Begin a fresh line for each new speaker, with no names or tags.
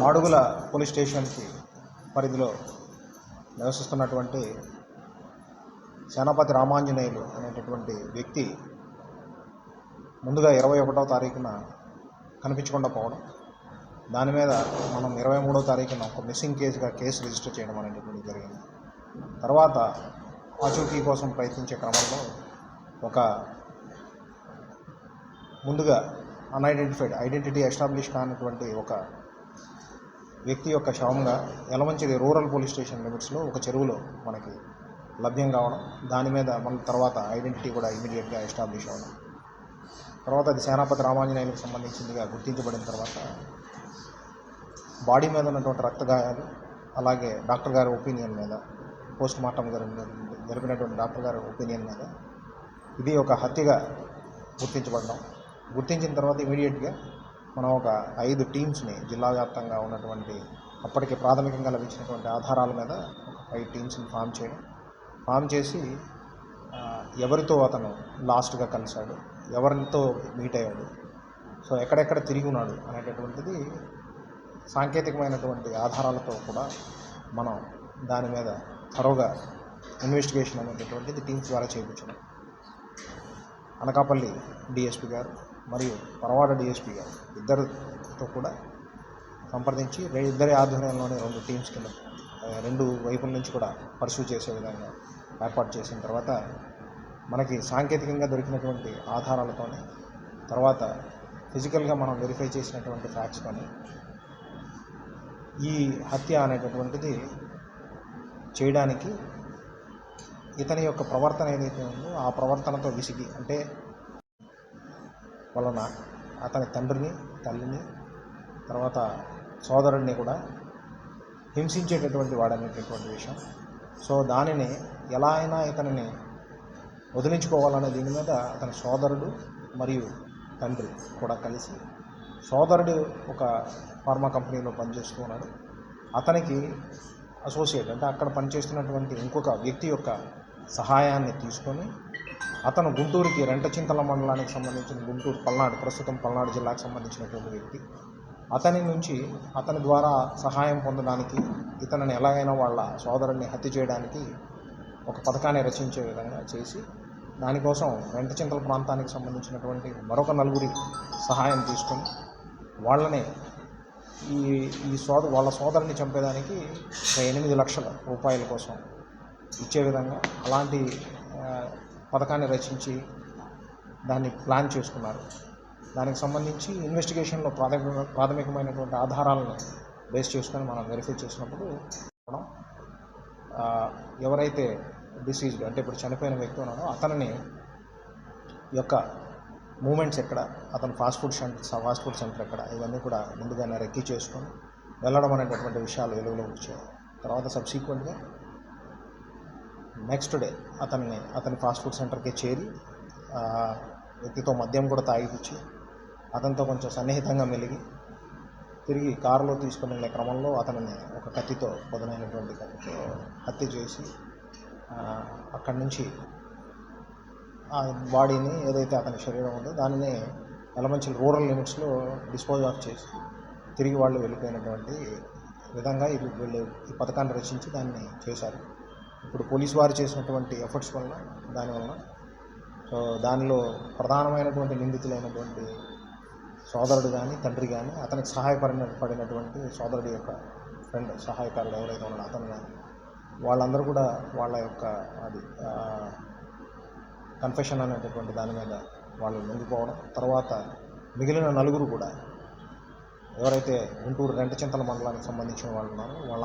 Madugula police స్టేషన్కి పరిధిలో నివసిస్తున్నటువంటి సేనాపతి రామాంజనేయులు అనేటటువంటి వ్యక్తి ముందుగా ఇరవై ఒకటవ తారీఖున కనిపించకుండా పోవడం దాని మీద మనం ఇరవై మూడో తారీఖున ఒక మిస్సింగ్ కేసుగా కేసు రిజిస్టర్ చేయడం అనేటటువంటి జరిగింది. తర్వాత ఆచూకీ కోసం ప్రయత్నించే క్రమంలో ఒక ముందుగా అన్ఐడెంటిఫైడ్ ఐడెంటిటీ ఎస్టాబ్లిష్ కానటువంటి ఒక వ్యక్తి యొక్క శవంగా ఎలమంచిది రూరల్ పోలీస్ స్టేషన్ లిమిట్స్లో ఒక చెరువులో మనకి లభ్యం కావడం దాని మీద మన తర్వాత ఐడెంటిటీ కూడా ఇమీడియట్గా ఎస్టాబ్లిష్ అవ్వడం తర్వాత అది సేనాపతి రామాంజనేయులకు సంబంధించిందిగా గుర్తించబడిన తర్వాత బాడీ మీద ఉన్నటువంటి రక్త గాయాలు అలాగే డాక్టర్ గారి ఒపీనియన్ మీద పోస్ట్ మార్టం జరిగిన జరిపినటువంటి డాక్టర్ గారి ఒపీనియన్ మీద ఇది ఒక హత్యగా గుర్తించబడడం. గుర్తించిన తర్వాత ఇమీడియట్గా మనం ఒక ఐదు టీమ్స్ని జిల్లా వ్యాప్తంగా ఉన్నటువంటి అప్పటికి ప్రాథమికంగా లభించినటువంటి ఆధారాల మీద ఒక ఫైవ్ టీమ్స్ని ఫామ్ చేయడం. ఫామ్ చేసి ఎవరితో అతను లాస్ట్గా కలిశాడు ఎవరితో మీట్ అయ్యాడు సో ఎక్కడెక్కడ తిరిగి ఉన్నాడు అనేటటువంటిది సాంకేతికమైనటువంటి ఆధారాలతో కూడా మనం దాని మీద త్వరగా ఇన్వెస్టిగేషన్ అనేటటువంటిది టీమ్స్ ద్వారా చేయించడం. అనకాపల్లి డిఎస్పి గారు మరియు పరవాడ డిఎస్పి గారు ఇద్దరితో కూడా సంప్రదించి ఇద్దరి ఆధ్వర్యంలోనే రెండు టీమ్స్ కింద రెండు వైపుల నుంచి కూడా పర్సూ చేసే విధంగా ఏర్పాటు చేసిన తర్వాత మనకి సాంకేతికంగా దొరికినటువంటి ఆధారాలతోనే తర్వాత ఫిజికల్గా మనం వెరిఫై చేసినటువంటి ఫ్యాక్ట్స్తోనే ఈ హత్య అనేటటువంటిది చేయడానికి ఇతని యొక్క ప్రవర్తన ఏదైతే ఉందో ఆ ప్రవర్తనతో విసిగి అంటే వలన అతని తండ్రిని తల్లిని తర్వాత సోదరుడిని కూడా హింసించేటటువంటి వాడనేటటువంటి విషయం. సో దానిని ఎలా అయినా ఇతనిని వదిలించుకోవాలనే దీని మీద అతని సోదరుడు మరియు తండ్రి కూడా కలిసి సోదరుడు ఒక ఫార్మా కంపెనీలో పనిచేస్తూ ఉన్నాడు అతనికి అసోసియేట్ అంటే అక్కడ పనిచేస్తున్నటువంటి ఇంకొక వ్యక్తి యొక్క సహాయాన్ని తీసుకొని అతను గుంటూరుకి రెంటచింతల మండలానికి సంబంధించిన గుంటూరు పల్నాడు ప్రస్తుతం పల్నాడు జిల్లాకు సంబంధించినటువంటి వ్యక్తి. అతని నుంచి అతని ద్వారా సహాయం పొందడానికి ఇతనిని ఎలాగైనా వాళ్ళ సోదరుడిని హత్య చేయడానికి ఒక పథకాన్ని రచించే విధంగా చేసి దానికోసం వెంటచింతల ప్రాంతానికి సంబంధించినటువంటి మరొక నలుగురి సహాయం తీసుకొని వాళ్ళని ఈ ఈ సోద వాళ్ళ సోదరుని చంపేదానికి ఎనిమిది లక్షల రూపాయల కోసం ఇచ్చే విధంగా అలాంటి పథకాన్ని రచించి దాన్ని ప్లాన్ చేసుకున్నారు. దానికి సంబంధించి ఇన్వెస్టిగేషన్లో ప్రాథమిక ప్రాథమికమైనటువంటి ఆధారాలను బేస్ చేసుకొని మనం వెరిఫై చేసినప్పుడు మనం ఎవరైతే డిసీజ్డ్ అంటే ఇప్పుడు చనిపోయిన వ్యక్తి ఉన్నాడో అతనిని యొక్క మూమెంట్స్ ఎక్కడ అతను fast food centre fast food centre ఎక్కడ ఇవన్నీ కూడా ముందుగానే రెక్కి చేసుకొని వెళ్ళడం అనేటటువంటి విషయాలు వెలుగులోకి వచ్చాయి. తర్వాత సబ్సీక్వెంట్గా నెక్స్ట్ డే అతన్ని అతని ఫాస్ట్ ఫుడ్ సెంటర్కి చేరి వ్యక్తితో మద్యం కూడా తాగిపించి అతనితో కొంచెం సన్నిహితంగా మెలిగి తిరిగి కారులో తీసుకుని వెళ్ళే క్రమంలో అతనిని ఒక కత్తితో పొదనైనటువంటి కత్తితో హత్య చేసి అక్కడి నుంచి ఆ బాడీని ఏదైతే అతని శరీరం ఉందో దానిని ఎలమంచిల రూరల్ లిమిట్స్లో డిస్పోజ్ ఆఫ్ చేసి తిరిగి వాళ్ళు వెళ్ళిపోయినటువంటి విధంగా ఇది వీళ్ళు ఈ పథకాన్ని రచించి దాన్ని చేశారు. ఇప్పుడు పోలీస్ వారు చేసినటువంటి ఎఫర్ట్స్ వలన దానివల్ల సో దానిలో ప్రధానమైనటువంటి నిందితులైనటువంటి సోదరుడు కానీ తండ్రి కానీ అతనికి సహాయపడిన పడినటువంటి సోదరుడి యొక్క ఫ్రెండ్ సహాయకారుడు ఎవరైతే ఉన్నాడో అతను కానీ వాళ్ళందరూ కూడా వాళ్ళ యొక్క అది కన్ఫెషన్ అనేటటువంటి దాని మీద వాళ్ళు నిండిపోవడం తర్వాత మిగిలిన నలుగురు కూడా ఎవరైతే గుంటూరు రెంటచింతల మండలానికి సంబంధించిన వాళ్ళు ఉన్నారో వాళ్ళందరూ